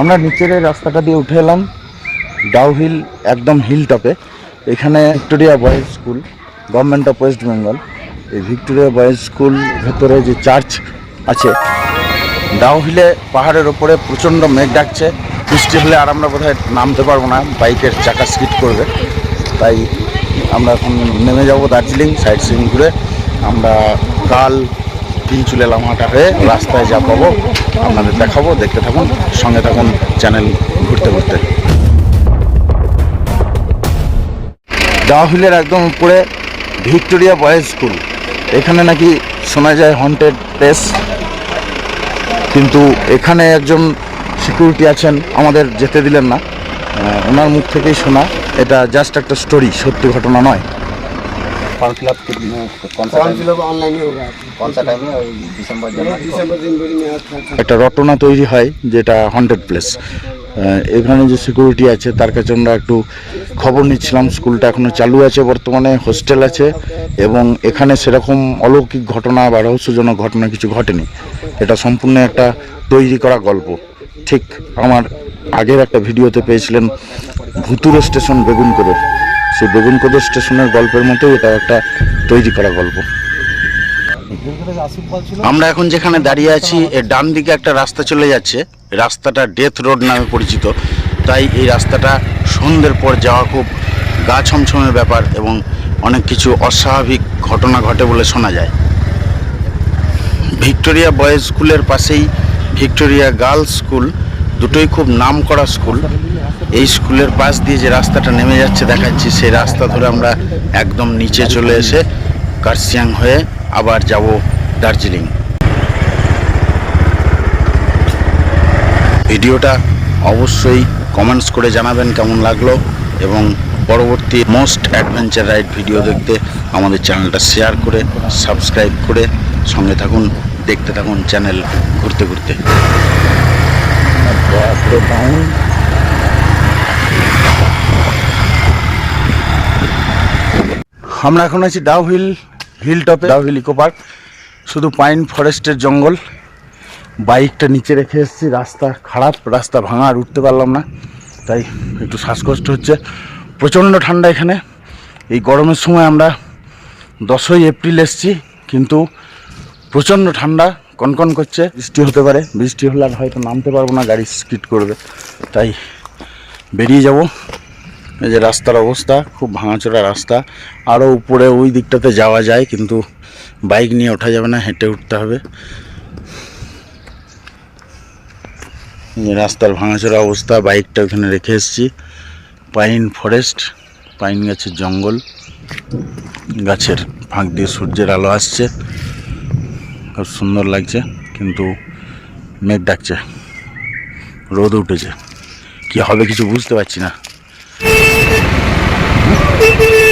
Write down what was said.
আমরা নিচের রাস্তাটা দিয়ে উঠে এলাম, ডাউ হিল, একদম হিল টপে। এখানে Victoria boys school, government of West Bengal. এই ভিক্টোরিয়া বয়েজ স্কুল ভেতরে যে চার্চ আছে, ডাউ হিলে পাহাড়ের ওপরে প্রচণ্ড মেঘ ডাকছে। বৃষ্টি হলে আর আমরা বোধহয় নামতে পারব না, বাইকের চাকা স্কিট করবে। তাই আমরা এখন নেমে যাব দার্জিলিং সাইড সিন ঘুরে। আমরা কাল তিনচুলে লামাটা হয়ে রাস্তায় যা পাবো আপনাদের দেখাবো, দেখতে থাকুন, সঙ্গে থাকুন চ্যানেল ঘুরতে ঘুরতে। ডাউহিলের একদম উপরে ভিক্টোরিয়া বয়েজ স্কুল। এখানে নাকি শোনা যায় হন্টেড প্লেস কিন্তু এখানে একজন সিকিউরিটি আছেন, আমাদের যেতে দিলেন না। ওনার মুখ থেকেই শোনা। এটা জাস্ট একটা স্টোরি সত্যি ঘটনা নয়। একটা রটনা তৈরি হয় যেটা হান্ড্রেড প্লেস এখানে যে সিকিউরিটি আছে তার কাছে আমরা একটু খবর নিচ্ছিলাম। স্কুলটা এখনও চালু আছে বর্তমানে হোস্টেল আছে এবং এখানে সেরকম অলৌকিক ঘটনা বা রহস্যজনক ঘটনা কিছু ঘটেনি। এটা সম্পূর্ণ একটা তৈরি করা গল্প। ঠিক আমার আগের একটা ভিডিওতে পেয়েছিলেন ভুতুরো স্টেশন বেগুন করে সেই বেগুনকোদর স্টেশনের গল্পের মতোই এটা একটা তৈরি করা গল্প। আমরা এখন যেখানে দাঁড়িয়ে আছি, এর ডান দিকে একটা রাস্তা চলে যাচ্ছে। রাস্তাটা ডেথ রোড নামে পরিচিত। তাই এই রাস্তাটা সন্ধ্যের পর যাওয়া খুব গা ছমছমের ব্যাপার এবং অনেক কিছু অস্বাভাবিক ঘটনা ঘটে বলে শোনা যায়। ভিক্টোরিয়া বয়েজ স্কুলের পাশেই ভিক্টোরিয়া গার্লস স্কুল, দুটোই খুব নাম করা স্কুল। এই স্কুলের পাশ দিয়ে যে রাস্তাটা নেমে যাচ্ছে, দেখাচ্ছি, সেই রাস্তা ধরে আমরা একদম নিচে চলে এসে কার্সিয়াং হয়ে আবার যাব দার্জিলিং। ভিডিওটা অবশ্যই কমেন্টস করে জানাবেন কেমন লাগল এবং পরবর্তী মোস্ট অ্যাডভেঞ্চার রাইড ভিডিও দেখতে আমাদের চ্যানেলটা শেয়ার করে সাবস্ক্রাইব করে সঙ্গে থাকুন, দেখতে থাকুন চ্যানেল ঘুরতে ঘুরতে। আমরা এখন আছি ডাউ হিল হিল টপে। Dow hill eco park. শুধু পাইন ফরেস্টের জঙ্গল। বাইকটা নিচে রেখে এসেছি, রাস্তা খারাপ, রাস্তা ভাঙা, আর উঠতে পারলাম না। তাই একটু শ্বাসকষ্ট হচ্ছে। প্রচণ্ড ঠান্ডা এখানে। এই গরমের সময় আমরা দশই এপ্রিল এসেছি, কিন্তু প্রচণ্ড ঠান্ডা, কনকন করছে। বৃষ্টি হতে পারে। বৃষ্টি হলে আর হয়তো নামতে পারব না, গাড়ি স্কিড করবে। তাই বেরিয়ে যাব। এই যে রাস্তার অবস্থা, খুব ভাঙাচোরা রাস্তা। আরও উপরে ওই দিকটাতে যাওয়া যায়, কিন্তু বাইক নিয়ে ওঠা যাবে না, হেঁটে উঠতে হবে। রাস্তার ভাঙাচোরা অবস্থা, বাইকটা ওখানে রেখে এসেছি। পাইন ফরেস্ট, পাইন গাছের জঙ্গল। গাছের ফাঁক দিয়ে সূর্যের আলো আসছে। খুব সুন্দর লাগছে, কিন্তু মেঘ ডাকছে। রোদ উঠেছে। কি হবে কিছু বুঝতে পারছি না। ¡Pi,